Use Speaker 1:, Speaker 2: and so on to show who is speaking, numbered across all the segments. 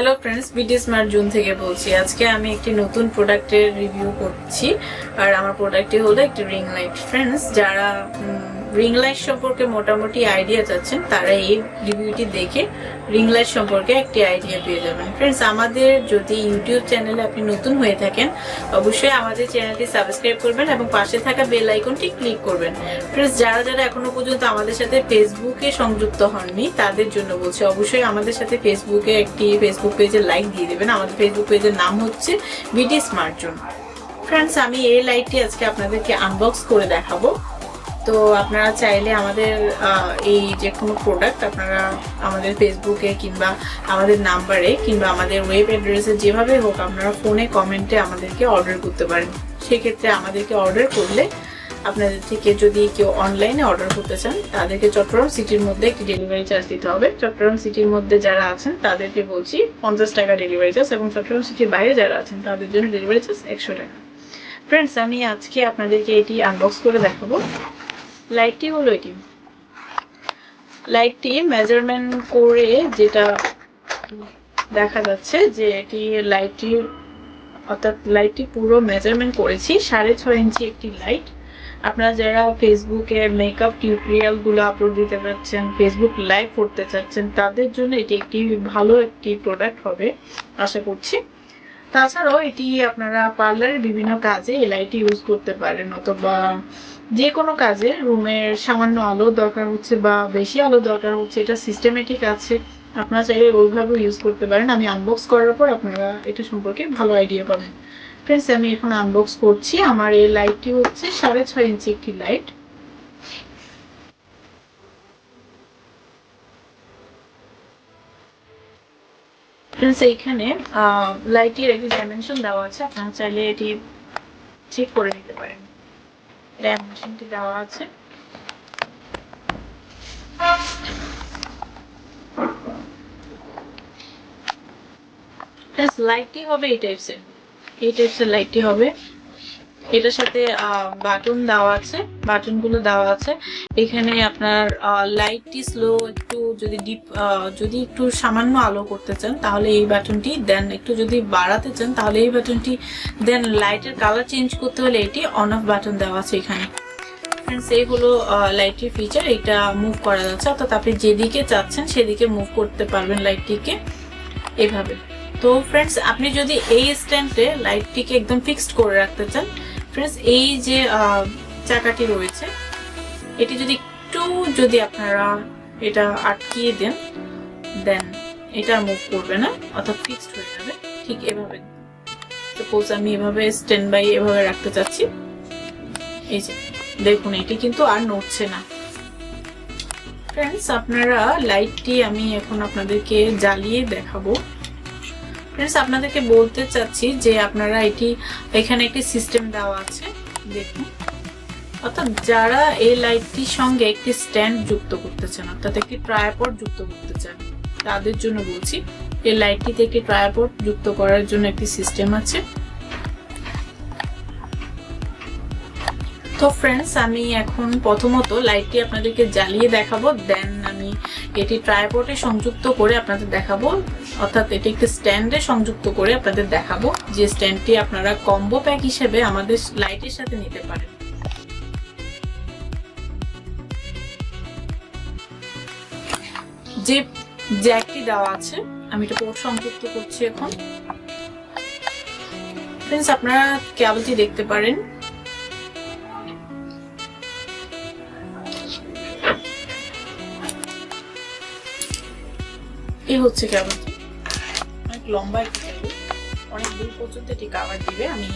Speaker 1: Hello friends BD smart zone থেকে বলছি। আজকে আমি একটি নতুন প্রোডাক্টের রিভিউ করছি। আর আমার প্রোডাক্টটি হলো একটি রিং লাইট ফ্রেন্ডস যারা রিং লাইট সম্পর্কে মোটামুটি আইডিয়া চাচ্ছেন তারা এই রিভিউটি দেখে রিং লাইট সম্পর্কে একটি আইডিয়া পেয়ে যাবেন। ফ্রেন্ডস আমাদের যদি ইউটিউব চ্যানেলে আপনি নতুন হয়ে থাকেন, অবশ্যই আমাদের চ্যানেলটি সাবস্ক্রাইব করবেন এবং পাশে থাকা বেল আইকনটি ক্লিক করবেন। ফ্রেন্ডস যারা যারা এখনও পর্যন্ত আমাদের সাথে ফেসবুকে সংযুক্ত হননি, তাদের জন্য বলছি, অবশ্যই আমাদের সাথে ফেসবুকে একটি ফেসবুক পেজে লাইক দিয়ে দেবেন। আমাদের ফেসবুক পেজের নাম হচ্ছে বিডি স্মার্ট জোন ফ্রেন্ডস আমি এই লাইটটি আজকে আপনাদেরকে আনবক্স করে দেখাবো। তো আপনারা চাইলে আমাদের এই যে কোনো প্রোডাক্ট আপনারা আমাদের ফেসবুকে কিংবা আমাদের নাম্বারে কিংবা আমাদের ওয়েব অ্যাড্রেসে যেভাবে হোক আপনারা ফোনে কমেন্টে আমাদেরকে অর্ডার করতে পারেন। সেক্ষেত্রে আমাদেরকে অর্ডার করলে আপনাদের থেকে যদি কেউ অনলাইনে অর্ডার করতে চান, তাদেরকে চট্টগ্রাম সিটির মধ্যে একটি ডেলিভারি চার্জ দিতে হবে। চট্টগ্রাম সিটির মধ্যে যারা আছেন, তাদেরকে বলছি পঞ্চাশ টাকা ডেলিভারি চার্জ এবং চট্টগ্রাম সিটির বাইরে যারা আছেন, তাদের জন্য ডেলিভারি চার্জ একশো টাকা। ফ্রেন্ডস আমি আজকে আপনাদেরকে এটি আনবক্স করে দেখাবো। লাইটটি হলো এটি। লাইটটি মেজারমেন্ট করে যেটা দেখা যাচ্ছে যে এটি লাইটটি অর্থাৎ লাইটটি পুরো মেজারমেন্ট করেছি, সাড়ে ছয় ইঞ্চি একটি লাইট। আপনারা যারা ফেসবুকে মেকআপ টিউটোরিয়ালগুলো আপলোড দিতে পারছেন ফেসবুক লাইভ করতে চাচ্ছেন, তাদের জন্য এটি একটি ভালো একটি প্রোডাক্ট হবে, আশা করছি। তাছাড়াও এটি আপনারা পার্লারের বিভিন্ন কাজে এই লাইট ইউজ করতে পারেন, অথবা যে কোনো কাজে রুমের সামান্য আলো দরকার হচ্ছে বা বেশি আলো দরকার হচ্ছে, এটা সিস্টেমেটিক আছে। আপনারা চাইলে ওইভাবে ইউজ করতে পারেন। আমি আনবক্স করার পর আপনারা এটা সম্পর্কে ভালো আইডিয়া পাবেন। ফ্রেন্ডস আমি এখন আনবক্স করছি। আমার এই লাইটটি হচ্ছে সাড়ে ছয় ইঞ্চি একটি লাইট ফ্রেন্ডস লাইটের একটি ডাইমেনশন দেওয়া আছে। আপনারা চাইলে এটি চেক করে নিতে পারেন। ডাইমেনশনটি দেওয়া আছে। লাইটটি হবে এই টাইপসের এই টাইপসের লাইটটি হবে। এটার সাথে বাটন দেওয়া আছে, বাটনগুলো দেওয়া আছে। এখানে আপনার লাইটটি স্লো একটু যদি ডিপ যদি একটু সামান্য আলো করতে চান, তাহলে এই বাটনটি দেন। একটু যদি বাড়াতে চান, তাহলে এই বাটনটি দেন। লাইটের কালার চেঞ্জ করতে হলে এটি অন অফ বাটন দেওয়া আছে এখানে। ফ্রেন্ডস হলো লাইটের ফিচার এটা মুভ করা যাচ্ছে। অর্থাৎ আপনি যেদিকে চাচ্ছেন, সেদিকে মুভ করতে পারবেন লাইটটিকে এভাবে। তো ফ্রেন্ডস আপনি যদি এই স্ট্যান্ডে লাইটটিকে একদম ফিক্সড করে রাখতে চান ফ্রেন্ডস এই যে চাকাটি রয়েছে, এটি যদি একটু যদি আপনারা এটা আটকিয়ে দেন দেন এটা মুভ করবে না, অর্থাৎ ফিক্সড হয়ে যাবে। ঠিক এভাবে। সাপোজ আমি এভাবে স্ট্যান্ড বাই এভাবে রাখতে চাচ্ছি। এই যে, দেখুন, এটি কিন্তু আর নড়ছে না। ফ্রেন্ডস আপনারা লাইটটি আমি এখন আপনাদেরকে জ্বালিয়ে দেখাবো। ফ্রেন্ডস আপনাদেরকে বলতে চাচ্ছি যে আপনারা এটি, এখানে একটি সিস্টেম দেওয়া আছে। দেখুন। অর্থাৎ যারা এই লাইটটির সঙ্গে একটি স্ট্যান্ড যুক্ত করতে চান, অর্থাৎ একটি ট্রায়াপড যুক্ত করতে চান, তাদের জন্য বলছি, এই লাইটটিতে একটি ট্রায়াপড যুক্ত করার জন্য একটি সিস্টেম আছে। তো ফ্রেন্ডস আমি এখন প্রথমত লাইটটি আপনাদেরকে জ্বালিয়ে দেখাবো দেন আমি এটি ট্রাইপডে সংযুক্ত করে আপনাদের দেখাবো অর্থাৎ এটি একটি স্ট্যান্ডে সংযুক্ত করে আপনাদের দেখাবো যে স্ট্যান্ডটি আপনারা কম্বো প্যাক হিসেবে আমাদের লাইটের সাথে নিতে পারেন। যে জ্যাকটি দেওয়া আছে, আমি এটা পোর্ট সংযুক্ত করছি এখন। ফ্রেন্ডস আপনারা কেবলটি দেখতে পারেন। এই হচ্ছে কেবলটি। লম্বা একটি অনেক দূর পর্যন্ত এটি কাভার দিবে। আমি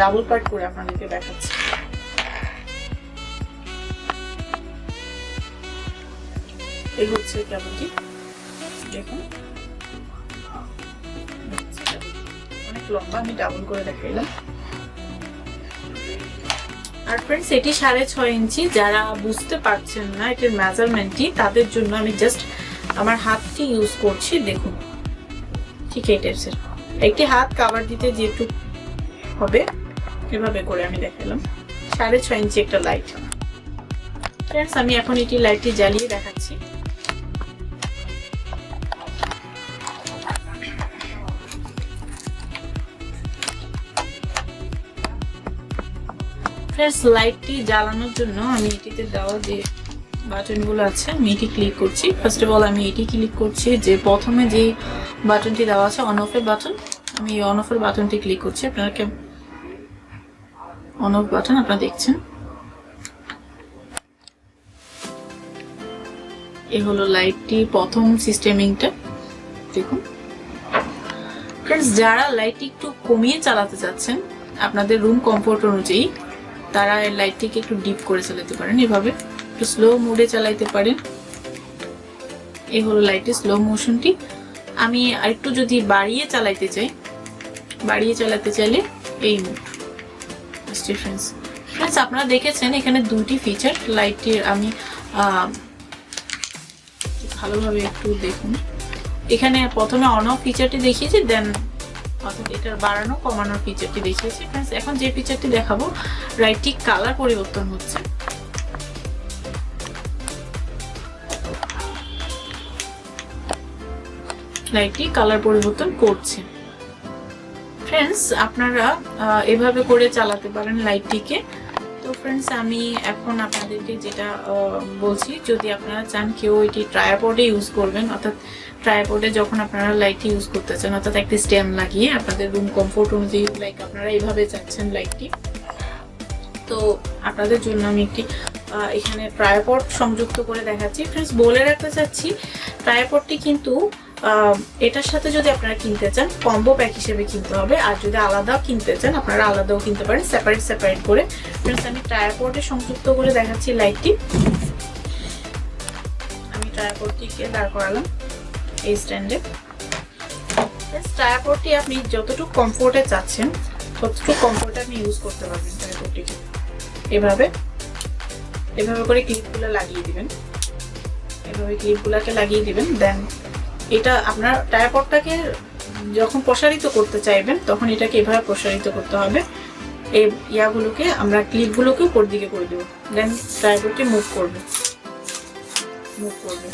Speaker 1: ডাবল পার্ট করে আপনাদেরকে দেখাচ্ছি। এই হচ্ছে কেবলটি দেখুন। অনেক লম্বা, আমি ডাবল করে দেখাইলাম। আর ফ্রেন্ডস এটি সাড়ে ছয় ইঞ্চি। যারা বুঝতে পারছেন না এটির মেজারমেন্টটি তাদের জন্য আমি জাস্ট আমার হাতটি ইউজ করছি। দেখুন। ঠিক এই টাইপসের একটি হাত কাভার দিতে যেহেতু হবে, এভাবে করে আমি দেখালাম। সাড়ে ছয় ইঞ্চি একটা লাইট ফ্রেন্ডস আমি এখন এটি লাইটটি জ্বালিয়ে দেখাচ্ছি। ফ্রেন্ডস লাইটটি জ্বালানোর জন্য আমি এটিতে দেওয়া যে বাটনগুলো আছে, আমি এটি ক্লিক করছি। ফার্স্ট অফ অল আমি এটি ক্লিক করছি যে প্রথমে যে বাটনটি দেওয়া আছে অন অফের বাটন, আমি এই অন অফের বাটনটি ক্লিক করছি। আপনারা অন অফ বাটন আপনারা দেখছেন। এ হলো লাইটটি প্রথম সিস্টেমিংটা দেখুন। ফ্রেন্ডস যারা লাইটটি একটু কমিয়ে চালাতে চাচ্ছেন, আপনাদের রুম কমফোর্ট অনুযায়ী তারা এই লাইটটিকে একটু ডিপ করে চালাতে পারেন এভাবে। একটু স্লো মোডে চালাইতে পারেন। এই হলো লাইটের স্লো মোশনটি আমি আরেকটু যদি বাড়িয়ে চালাইতে চাই, বাড়িয়ে চালাতে চাইলে এই মোড ফ্রেন্ডস ফ্রেন্ডস আপনারা দেখেছেন এখানে দুটি ফিচার লাইটটির আমি ভালোভাবে একটু দেখুন। এখানে প্রথমে অন অফ ফিচারটি দেখিয়েছি দেন অর্থাৎ এটার বাড়ানো, কমানোর ফিচারটি দেখিয়েছি। ফ্রেন্ডস এখন যে ফিচারটি দেখাবো লাইটটি কালার পরিবর্তন হচ্ছে। লাইটটি কালার পরিবর্তন করছে। ফ্রেন্ডস আপনারা এভাবে করে চালাতে পারেন লাইটটিকে। তো ফ্রেন্ডস আমি এখন আপনাদেরকে যেটা বলছি, যদি আপনারা চান কেউ এটি ট্রায়াপডে ইউজ করবেন, অর্থাৎ ট্রায়াপডে যখন আপনারা লাইটটি ইউজ করতে চান, অর্থাৎ একটি স্ট্যাম্প লাগিয়ে আপনাদের রুম কমফোর্ট অনুযায়ী লাইক আপনারা এইভাবে চাচ্ছেন লাইটটি। তো আপনাদের জন্য আমি একটি এখানে ট্রায়াপড সংযুক্ত করে দেখাচ্ছি। ফ্রেন্ডস বলে রাখতে চাচ্ছি ট্রায়াপডটি কিন্তু এটার সাথে যদি আপনারা কিনতে চান কম্বো প্যাক হিসেবে কিনতে হবে। আর যদি আলাদাও কিনতে চান, আপনারা আলাদাও কিনতে পারেন সেপারেট সেপারেট করে। আমি ট্রায়াপডে সংযুক্ত করে দেখাচ্ছি লাইটটি আমি ট্রায়াপডটিকে দাঁড় করালাম এই স্ট্যান্ডে ট্রায়াপডটি আপনি যতটুকু কমফোর্টে চাচ্ছেন, ততটুকু কমফোর্টে আপনি ইউজ করতে পারবেন ট্রায়াপডটিকে এভাবে এভাবে করে ক্লিপগুলো লাগিয়ে দিবেন। এভাবে ক্লিপগুলোকে লাগিয়ে দিবেন দেন এটা আপনার ট্রায়াপডটাকে যখন প্রসারিত করতে চাইবেন, তখন এটাকে এভাবে প্রসারিত করতে হবে। এই ইয়াগুলোকে আমরা ক্লিপগুলোকে উপর দিকে করে দেবো। দেন ট্রায়াপডটি মুভ করবে। মুভ করবে।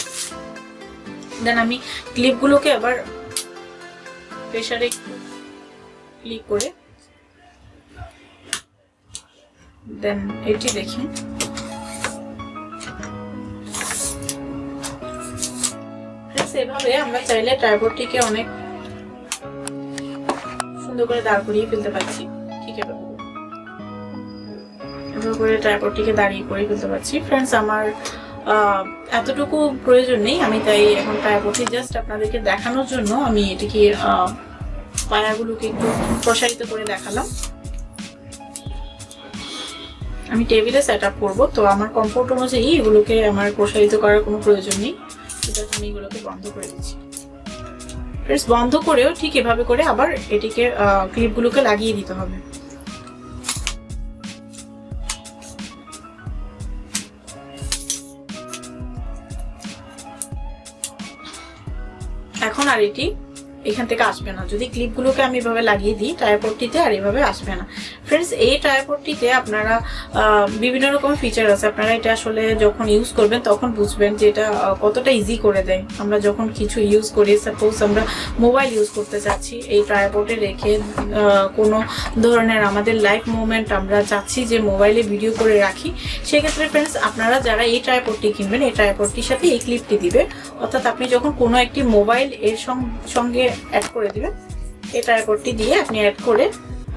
Speaker 1: দেন আমি ক্লিপগুলোকে আবার একটু ক্লিক করে দেন এটি দেখি। Friends, এভাবে। আমরা চাইলে ট্রাইপডটিকে অনেক সুন্দর করে দাঁড় করিয়ে ফেলতে পারছি। ঠিক এভাবে। এভাবে করে ট্রাইপডটিকে দাঁড়িয়ে করে ফেলতে পারছি। ফ্রেন্ডস আমার এতটুকু প্রয়োজন নেই। আমি তাই এখন ট্রাইপডটি জাস্ট আপনাদেরকে দেখানোর জন্য আমি এটিকে পায়াগুলোকে একটু প্রসারিত করে দেখালাম। আমি টেবিলে সেট আপ করব। তো আমার কমফোর্ট অনুযায়ী এগুলোকে আমার প্রসারিত করার কোনো প্রয়োজন নেই। এগুলোকে বন্ধ করে দিচ্ছি। বন্ধ করেও ঠিক এভাবে করে আবার এটিকে ক্লিপগুলোকে লাগিয়ে দিতে হবে। এখন আর এটি এখান থেকে আসবে না। যদি ক্লিপগুলোকে আমি এভাবে লাগিয়ে দিই ট্রাইপডটিতে আর এভাবে আসবে না। ফ্রেন্ডস এই ট্রাইপডটিতে আপনারা বিভিন্ন রকম ফিচার আছে। আপনারা এটা আসলে যখন ইউজ করবেন, তখন বুঝবেন যে এটা কতটা ইজি করে দেয়। আমরা যখন কিছু ইউজ করি সাপোজ আমরা মোবাইল ইউজ করতে চাচ্ছি, এই ট্রাইপডে রেখে কোনো ধরনের আমাদের লাইভ মুভমেন্ট আমরা চাচ্ছি যে মোবাইলে ভিডিও করে রাখি, সেক্ষেত্রে ফ্রেন্ডস আপনারা যারা এই ট্রাইপডটি কিনবেন, এই ট্রাইপডটির সাথে এই ক্লিপটি দিবে। অর্থাৎ আপনি যখন কোনো একটি মোবাইল এর সঙ্গে অ্যাড করে দিবেন, এই ট্রাইপডটি দিয়ে আপনি অ্যাড করে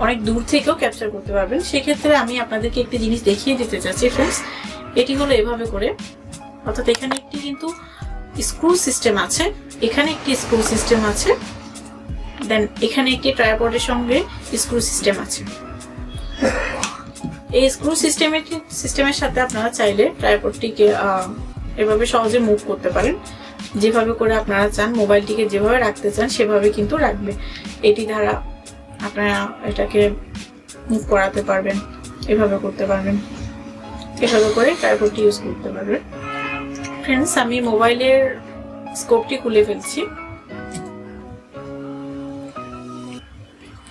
Speaker 1: অনেক দূর থেকেও ক্যাপচার করতে পারবেন। সেক্ষেত্রে আমি আপনাদেরকে একটি জিনিস দেখিয়ে দিতে চাচ্ছি ফ্রেন্ডস এটি হলো এভাবে করে। অর্থাৎ এখানে একটি কিন্তু স্ক্রু সিস্টেম আছে। এখানে একটি স্ক্রু সিস্টেম আছে। দেন এখানে একটি ট্রাইপডের সঙ্গে স্ক্রু সিস্টেম আছে। এই স্ক্রু সিস্টেমের সিস্টেমের সাথে আপনারা চাইলে ট্রাইপডটিকে এভাবে সহজে মুভ করতে পারেন। যেভাবে করে আপনারা চান মোবাইলটিকে যেভাবে রাখতে চান, সেভাবে কিন্তু রাখবে। এটি দ্বারা আপনারা এটাকে মুভ করাতে পারবেন, এভাবে করতে পারবেন। এভাবে করে ট্রাইপডটি ইউজ করতে পারবেন। ফ্রেন্ডস আমি মোবাইলের স্কোপটি খুলে ফেলছি।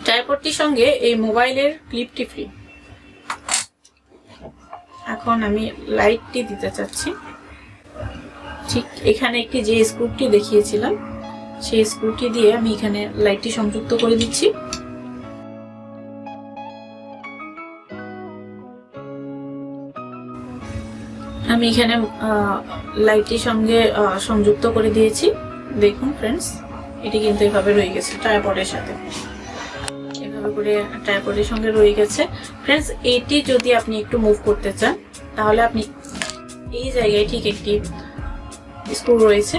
Speaker 1: ট্রাইপডটির সঙ্গে এই মোবাইলের ক্লিপটি ফ্রি এখন আমি লাইটটি দিতে চাচ্ছি। ঠিক এখানে একটি যে স্ক্রুটি দেখিয়েছিলাম, সেই স্ক্রুটি দিয়ে আমি এখানে লাইটটি সংযুক্ত করে দিচ্ছি। আমি এখানে লাইটটির সঙ্গে সংযুক্ত করে দিয়েছি। দেখুন ফ্রেন্ডস এটি কিন্তু এভাবে রয়ে গেছে ট্রাইপডের সাথে। এভাবে করে ট্রাইপডের সঙ্গে রয়ে গেছে। ফ্রেন্ডস এটি যদি আপনি একটু মুভ করতে চান, তাহলে আপনি এই জায়গায় ঠিক একটি স্ক্রু রয়েছে।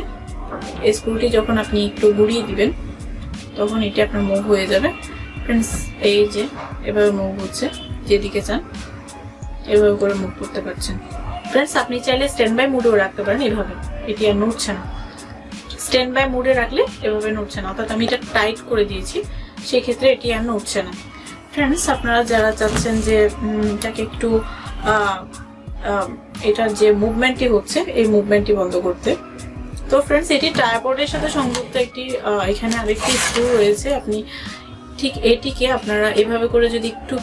Speaker 1: এই স্ক্রুটি যখন আপনি একটু ঘুরিয়ে দিবেন, তখন এটি আপনার মুভ হয়ে যাবে। ফ্রেন্ডস এই যে, এভাবে মুভ হচ্ছে, যেদিকে চান, এভাবে করে মুভ করতে পারছেন। ফ্রেন্ডস আপনি চাইলে স্ট্যান্ড বাই মুডেও রাখতে পারেন, এভাবে। এটি আর নড়ছে না। স্ট্যান্ড বাই মুডে রাখলে এভাবে নড়ছে না। অর্থাৎ আমি এটা টাইট করে দিয়েছি, সেক্ষেত্রে এটি আর নড়ছে না। ফ্রেন্ডস আপনারা যারা চাচ্ছেন যে এটাকে একটু এটার যে মুভমেন্টটি হচ্ছে, এই মুভমেন্টটি বন্ধ করতে। তো ফ্রেন্ডস এটি ট্রাইপডের সাথে সংযুক্ত একটি এখানে আরেকটি স্ক্রু রয়েছে। আপনি ঠিক এটিকে আপনারা এভাবে করে যদি একটু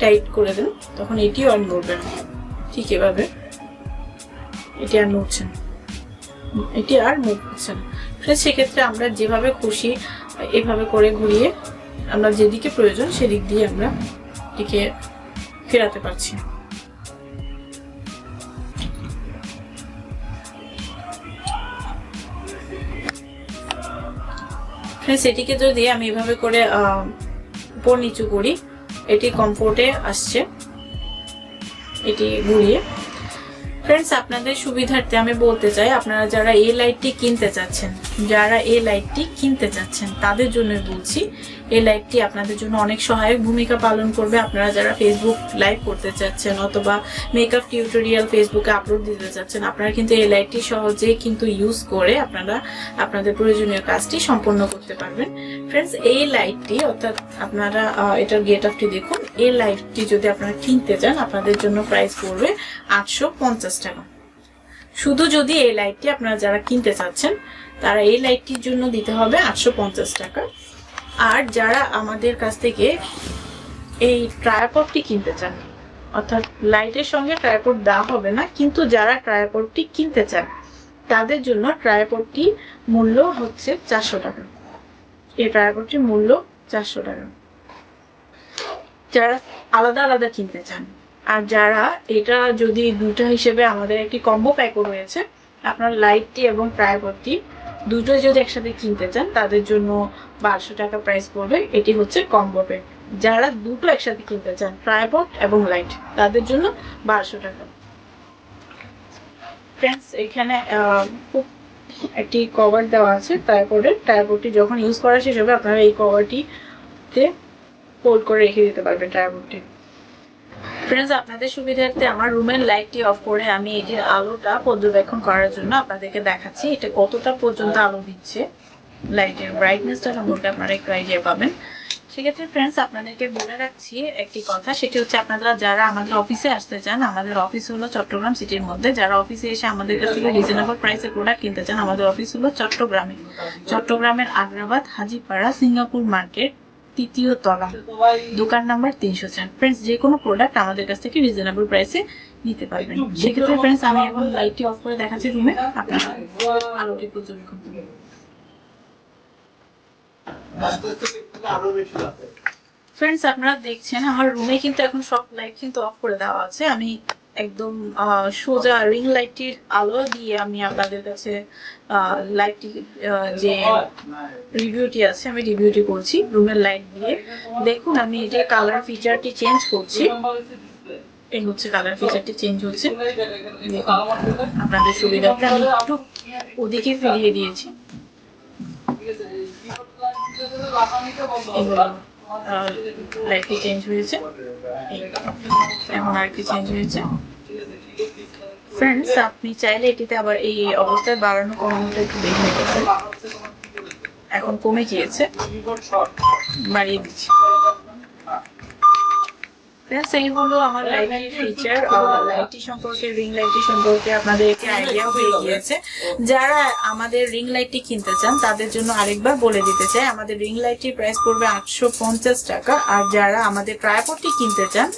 Speaker 1: টাইট করে দেন, তখন এটিও আর নড়বে না। ঠিক এভাবে। এটি আর নড়ছে না। এটি আর মুভ হচ্ছে না সেক্ষেত্রে আমরা যেভাবে খুশি, এভাবে করে ঘুরিয়ে আমরা যেদিকে প্রয়োজন সেদিক দিয়ে আমরা এটিকে ফেরাতে পারছি। এটিকে যদি আমি এভাবে করে উপর নিচু করি, এটি কমফোর্টে আসছে। এটি ঘুরিয়ে ফ্রেন্ডস আপনাদের সুবিধার্থে আমি বলতে চাই, আপনারা যারা এই লাইটটি কিনতে চাচ্ছেন, যারা এই লাইটটি কিনতে চাচ্ছেন, তাদের জন্য বলছি, এই লাইটটি আপনাদের জন্য অনেক সহায়ক ভূমিকা পালন করবে। আপনারা যারা ফেসবুক লাইভ করতে চাচ্ছেন অথবা মেকআপ টিউটোরিয়াল ফেসবুকে আপলোড দিতে চাচ্ছেন, আপনারা কিন্তু এই লাইটটি সহজে কিন্তু ইউজ করে আপনারা আপনাদের প্রয়োজনীয় কাজটি সম্পন্ন করতে পারবেন। ফ্রেন্ডস এই লাইটটি অর্থাৎ আপনারা এটার গেট আপটি দেখুন, এই লাইটটি যদি আপনারা কিনতে চান, আপনাদের জন্য প্রাইস পড়বে আটশো পঞ্চাশ টাকা। শুধু যদি এই লাইটটি আপনারা যারা কিনতে চাচ্ছেন, তারা এই লাইটটির জন্য দিতে হবে আটশো পঞ্চাশ টাকা। আর যারা আমাদের কাছ থেকে এই ট্রায়াপডটি কিনতে চান, অর্থাৎ লাইটের সঙ্গে ট্রায়াপড দেওয়া হবে না, কিন্তু যারা ট্রায়াপডটি কিনতে চান, তাদের জন্য ট্রায়াপডটি মূল্য হচ্ছে চারশো টাকা। এই ট্রায়াপডটির মূল্য চারশো টাকা। যারা আলাদা আলাদা কিনতে চান, আর যারা এটা যদি দুটো হিসেবে আমাদের একটি কম্বো প্যাকও রয়েছে, আপনার লাইটটি এবং ট্রাইপডটি দুটোই যদি একসাথে কিনতে চান, তাদের জন্য বারোশো টাকা প্রাইস পড়বে। এটি হচ্ছে কম্বো প্যাক যারা দুটো একসাথে কিনতে চান ট্রাইপড এবং লাইট তাদের জন্য বারোশো টাকা। ফ্রেন্ডস এখানে খুব একটি কভার দেওয়া আছে ট্রাইপডের ট্রাইপডটি যখন ইউজ করা শেষ হবে, আপনারা এই কভারটিতে ফোল্ড করে রেখে দিতে পারবেন ট্রাইপডটি ফ্রেন্ডস আপনাদের সুবিধার্থে আমার রুমের লাইটটি অফ করে আমি এটির আলোটা পর্যবেক্ষণ করার জন্য আপনাদেরকে দেখাচ্ছি, এটা কতটা পর্যন্ত আলো দিচ্ছে। লাইটের ব্রাইটনেসটা সম্পর্কে আপনারা একটু আইডিয়া পাবেন। সেক্ষেত্রে ফ্রেন্ডস আপনাদেরকে বলে রাখছি একটি কথা, সেটি হচ্ছে আপনারা যারা আমাদের অফিসে আসতে চান, আমাদের অফিস হলো চট্টগ্রাম সিটির মধ্যে। যারা অফিসে এসে আমাদের কাছ থেকে রিজনেবল প্রাইসে প্রোডাক্ট কিনতে চান, আমাদের অফিস হলো চট্টগ্রামে। চট্টগ্রামের আগ্রাবাদ, হাজিপাড়া, সিঙ্গাপুর মার্কেট, তৃতীয় তলা। দোকান নাম্বার তিনশো চার। ফ্রেন্ডস যে কোনো প্রোডাক্ট আমাদের কাছ থেকে রিজনেবল প্রাইসে নিতে পারবেন। সেক্ষেত্রে ফ্রেন্ডস আমি এখন লাইটটি অফ করে দেখাচ্ছি রুমে আপনারা আলোটি পর্যবেক্ষণ করুন ফ্রেন্ডস আপনারা দেখছেন, আমার রুমে কিন্তু এখন সব লাইট কিন্তু অফ করে দেওয়া আছে। আমি একদম সোজা রিং লাইটটির আলো দিয়ে আমি আপনাদের কাছে লাইটটি যে রিভিউটি আছে, আমি রিভিউটি করছি রুমের লাইট দিয়ে। দেখুন, আমি যে কালার ফিচারটি চেঞ্জ করছি। এই হচ্ছে কালার ফিচারটি চেঞ্জ হচ্ছে। আপনাদের সুবিধার্থে আমি একটু ওদিকে ফিরিয়ে দিয়েছি। এগুলো লাইটটি চেঞ্জ হয়েছে? এমন আর কি চেঞ্জ হয়েছে? ফ্রেন্ডস আপনি চাইলে এটিতে আবার এই অবস্থায় বাড়ানো কমানোটা একটু বেশি হয়ে এখন কমে গিয়েছে। বাড়িয়ে দিচ্ছি। এই হলো আমার লাইটের ফিচার লাইটটি সম্পর্কে রিং লাইটটি সম্পর্কে আপনাদের একটি আইডিয়া হয়ে গিয়েছে। যারা আমাদের রিং লাইটটি কিনতে চান তাদের জন্য আরেকবার বলে দিতে চাই আমাদের রিং লাইটটির প্রাইস পড়বে আটশো পঞ্চাশ টাকা। আর যারা আমাদের ট্রাইপডটি কিনতে চান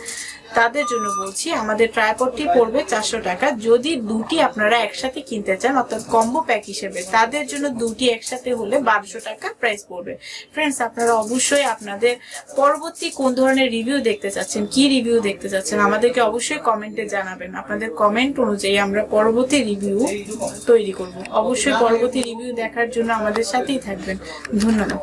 Speaker 1: তাদের জন্য বলছি, আমাদের ট্রাইপডটি পড়বে চারশো টাকা। যদি দুটি আপনারা একসাথে কিনতে চান, অর্থাৎ কম্বো প্যাক হিসেবে, তাদের জন্য দুটি একসাথে হলে বারোশো টাকা প্রাইস পড়বে। ফ্রেন্ডস আপনারা অবশ্যই আপনাদের পরবর্তী কোন ধরনের রিভিউ দেখতে চাচ্ছেন, কি রিভিউ দেখতে চাচ্ছেন, আমাদেরকে অবশ্যই কমেন্টে জানাবেন। আপনাদের কমেন্ট অনুযায়ী আমরা পরবর্তী রিভিউ তৈরি করব। অবশ্যই পরবর্তী রিভিউ দেখার জন্য আমাদের সাথেই থাকবেন। ধন্যবাদ।